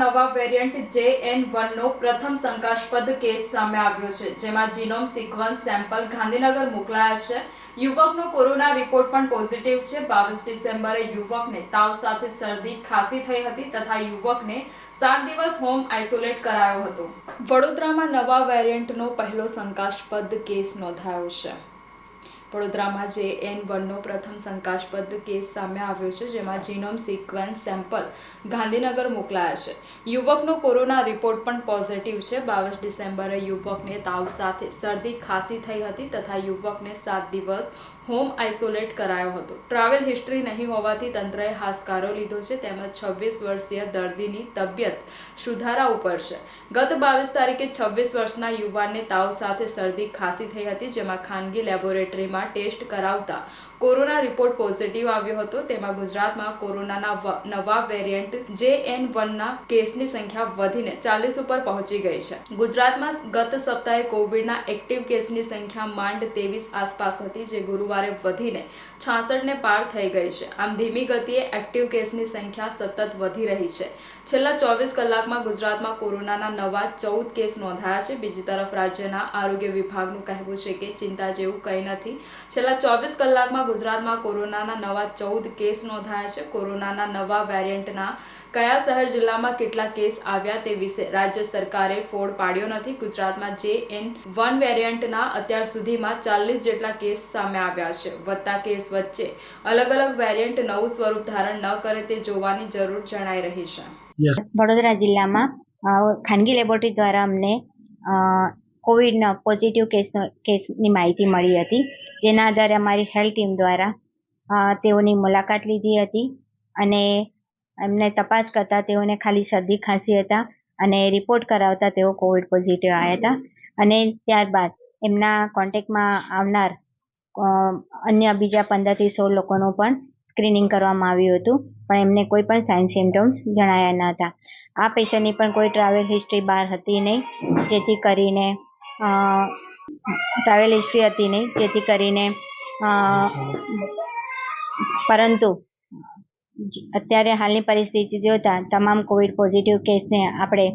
નવા વેરિયન્ટ જે એન વનનો પ્રથમ શંકાસ્પદ કેસ સામે આવ્યો છે, જેમાં જીનોમ સિક્વન્સ સેમ્પલ ગાંધીનગર મોકલાયા છે. યુવકનો કોરોના રિપોર્ટ પણ પોઝિટિવ છે. બાવીસ ડિસેમ્બરે યુવકને તાવ સાથે શરદી ખાંસી થઈ હતી તથા યુવકને સાત દિવસ હોમ આઇસોલેટ કરાયો હતો. વડોદરામાં નવા વેરિયન્ટનો પહેલો શંકાસ્પદ કેસ નોંધાયો છે. વડોદરામાં જે એન વનનો પ્રથમ શંકાસ્પદ કેસ સામે આવ્યો છે, જેમાં જીનોમ સિક્વન્સ સેમ્પલ ગાંધીનગર મોકલાયા છે. યુવકનો કોરોના રિપોર્ટ પણ પોઝિટિવ છે. બાવીસ ડિસેમ્બરે યુવકને તાવ સાથે શરદી ખાંસી થઈ હતી તથા યુવકને સાત દિવસ હોમ આઇસોલેટ કરાયો હતો. ટ્રાવેલ હિસ્ટ્રી નહીં હોવાથી તંત્રએ હાશકારો લીધો છે, તેમજ છવ્વીસ વર્ષીય દર્દીની તબિયત સુધારા ઉપર છે. ગત બાવીસ તારીખે છવ્વીસ વર્ષના યુવાનને તાવ સાથે શરદી ખાંસી થઈ હતી, જેમાં ખાનગી લેબોરેટરીમાં ટેસ્ટ કરાવતા કોરોના રિપોર્ટ પોઝિટિવ આવ્યો હતો. તેમાં ગુજરાતમાં કોરોનાના નવા વેરિયન્ટ જે એન વનના કેસની સંખ્યા વધીને ચાલીસ ઉપર પહોંચી ગઈ છે. ગુજરાતમાં ગત સપ્તાહે કોવિડના એક્ટિવ કેસની સંખ્યા માંડ ત્રેવીસ આસપાસ હતી, જે ગુરુવારે વધીને છાસઠને પાર થઈ ગઈ છે. આમ ધીમી ગતિએ એક્ટિવ કેસની સંખ્યા સતત વધી રહી છે. છેલ્લા ચોવીસ કલાકમાં ગુજરાતમાં કોરોનાના નવા ચૌદ કેસ નોંધાયા છે. બીજી તરફ રાજ્યના આરોગ્ય વિભાગનું કહેવું છે કે ચિંતા જેવું કંઈ નથી. છેલ્લા ચોવીસ કલાકમાં ગુજરાતમાં કોરોનાના નવા ચૌદ કેસ નોંધાયા છે. કોરોનાના નવા વેરિયન્ટના કયા શહેર જિલ્લામાં કેટલા કેસ આવ્યા તે વિશે રાજ્ય સરકારે ફોડ પાડ્યો નથી. ગુજરાતમાં જે એન વન વેરિયન્ટના અત્યાર સુધીમાં ચાલીસ જેટલા કેસ સામે આવ્યા છે. વધતા કેસ વચ્ચે અલગ અલગ વેરિયન્ટ નવું સ્વરૂપ ધારણ ન કરે તે જોવાની જરૂર જણાઈ રહી છે. વડોદરા જિલ્લામાં ખાનગી લેબોરેટરી દ્વારા અમને કોવિડનો પોઝિટિવ કેસનો કેસની માહિતી મળી હતી. જેના આધારે અમારી હેલ્થ ટીમ દ્વારા તેઓની મુલાકાત લીધી હતી અને એમને તપાસ કરતાં તેઓને ખાલી શરદી ખાંસી હતા અને રિપોર્ટ કરાવતા તેઓ કોવિડ પોઝિટિવ આવ્યા હતા. અને ત્યારબાદ એમના કોન્ટેક્ટમાં આવનાર અન્ય બીજા પંદરથી સોળ લોકોનું પણ સ્ક્રીનિંગ કરવામાં આવ્યું હતું. પણ એમને કોઈ પણ સાઇન સિમ્ટમ્સ જણાયા ન હતા. આ પેશન્ટની પણ કોઈ ટ્રાવેલ હિસ્ટ્રી બહાર હતી નહીં. જેથી કરીને ટ્રાવેલ હિસ્ટ્રી હતી નહીં જેથી કરીને પરંતુ અત્યારે હાલની પરિસ્થિતિ જોતાં તમામ કોવિડ પોઝિટિવ કેસને આપણે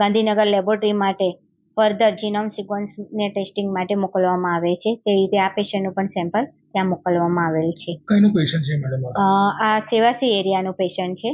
ગાંધીનગર લેબોરેટરી માટે ફર્ધર જીનોમ સિક્વન્સને ટેસ્ટિંગ માટે મોકલવામાં આવે છે. તે રીતે આ પેશન્ટનું પણ સેમ્પલ ત્યાં મોકલવામાં આવેલ છે. કઈનું પેશન્ટ છે મેડમ આ સેવાસી એરિયાનું પેશન્ટ છે.